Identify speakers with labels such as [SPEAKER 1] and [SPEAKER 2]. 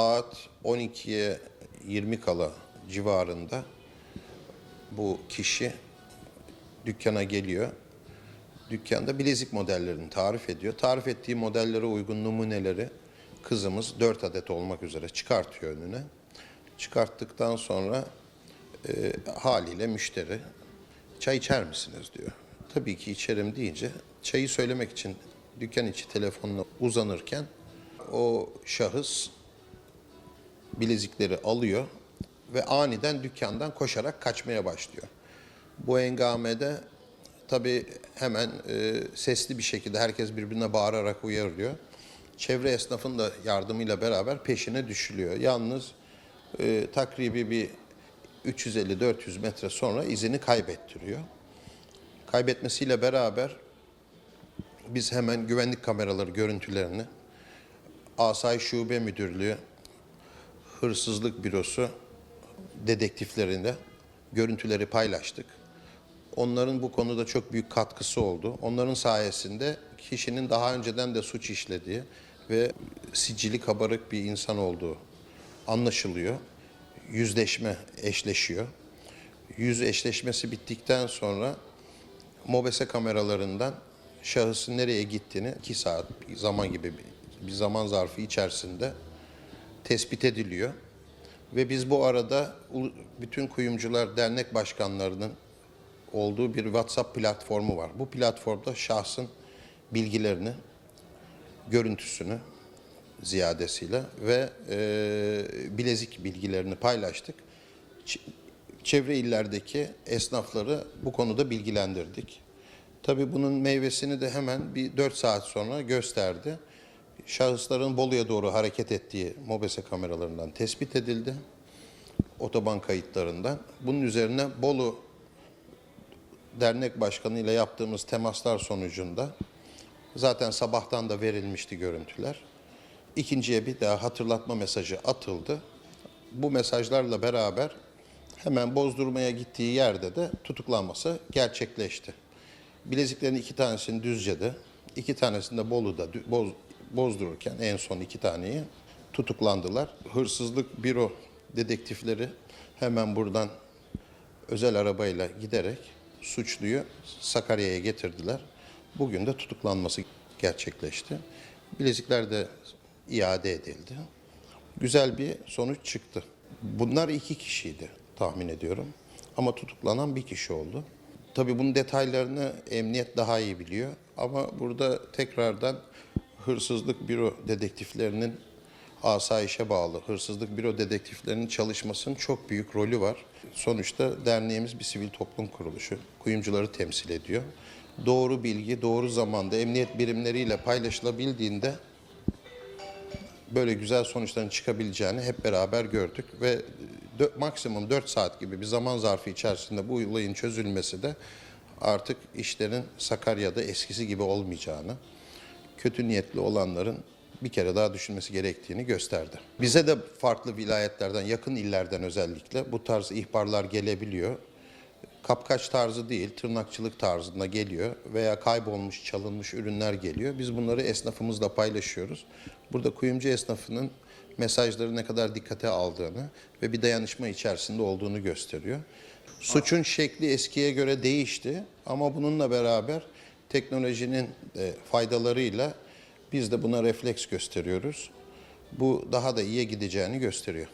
[SPEAKER 1] Saat 12'ye 20 kala civarında bu kişi dükkana geliyor. Dükkanda bilezik modellerini tarif ediyor. Tarif ettiği modellere uygun numuneleri kızımız 4 adet olmak üzere çıkartıyor önüne. Çıkarttıktan sonra e, haliyle müşteri çay içer misiniz diyor. Tabii ki içerim deyince çayı söylemek için dükkan içi telefonla uzanırken o şahıs bilezikleri alıyor ve aniden dükkandan koşarak kaçmaya başlıyor. Bu engamede tabii hemen e, sesli bir şekilde herkes birbirine bağırarak uyarıyor. Çevre esnafın da yardımıyla beraber peşine düşülüyor. Yalnız e, takribi bir 350-400 metre sonra izini kaybettiriyor. Kaybetmesiyle beraber biz hemen güvenlik kameraları görüntülerini Asayiş Şube Müdürlüğü Hırsızlık Bürosu dedektiflerinde görüntüleri paylaştık. Onların bu konuda çok büyük katkısı oldu. Onların sayesinde kişinin daha önceden de suç işlediği ve sicili kabarık bir insan olduğu anlaşılıyor. Yüzleşme eşleşiyor. Yüz eşleşmesi bittikten sonra mobese kameralarından şahısın nereye gittiğini 2 saat zaman gibi bir zaman zarfı içerisinde tespit ediliyor. Ve biz bu arada bütün kuyumcular dernek başkanlarının olduğu bir WhatsApp platformu var. Bu platformda şahsın bilgilerini, görüntüsünü ziyadesiyle ve e, bilezik bilgilerini paylaştık. Ç- çevre illerdeki esnafları bu konuda bilgilendirdik. Tabii bunun meyvesini de hemen bir 4 saat sonra gösterdi. Şahısların Bolu'ya doğru hareket ettiği mobese kameralarından tespit edildi. Otoban kayıtlarından. Bunun üzerine Bolu dernek başkanı ile yaptığımız temaslar sonucunda zaten sabahtan da verilmişti görüntüler. İkinciye bir daha hatırlatma mesajı atıldı. Bu mesajlarla beraber hemen bozdurmaya gittiği yerde de tutuklanması gerçekleşti. Bileziklerin iki tanesini Düzce'de, iki tanesini de Bolu'da boz, bozdururken en son iki taneyi tutuklandılar. Hırsızlık büro dedektifleri hemen buradan özel arabayla giderek suçluyu Sakarya'ya getirdiler. Bugün de tutuklanması gerçekleşti. Bilezikler de iade edildi. Güzel bir sonuç çıktı. Bunlar iki kişiydi tahmin ediyorum. Ama tutuklanan bir kişi oldu. Tabii bunun detaylarını emniyet daha iyi biliyor. Ama burada tekrardan hırsızlık büro dedektiflerinin asayişe bağlı hırsızlık büro dedektiflerinin çalışmasının çok büyük rolü var. Sonuçta derneğimiz bir sivil toplum kuruluşu. Kuyumcuları temsil ediyor. Doğru bilgi doğru zamanda emniyet birimleriyle paylaşılabildiğinde böyle güzel sonuçların çıkabileceğini hep beraber gördük ve dö- maksimum 4 saat gibi bir zaman zarfı içerisinde bu olayın çözülmesi de artık işlerin Sakarya'da eskisi gibi olmayacağını, kötü niyetli olanların bir kere daha düşünmesi gerektiğini gösterdi. Bize de farklı vilayetlerden, yakın illerden özellikle bu tarz ihbarlar gelebiliyor. Kapkaç tarzı değil, tırnakçılık tarzında geliyor veya kaybolmuş, çalınmış ürünler geliyor. Biz bunları esnafımızla paylaşıyoruz. Burada kuyumcu esnafının mesajları ne kadar dikkate aldığını ve bir dayanışma içerisinde olduğunu gösteriyor. Suçun şekli eskiye göre değişti ama bununla beraber teknolojinin e, faydalarıyla biz de buna refleks gösteriyoruz. Bu daha da iyiye gideceğini gösteriyor.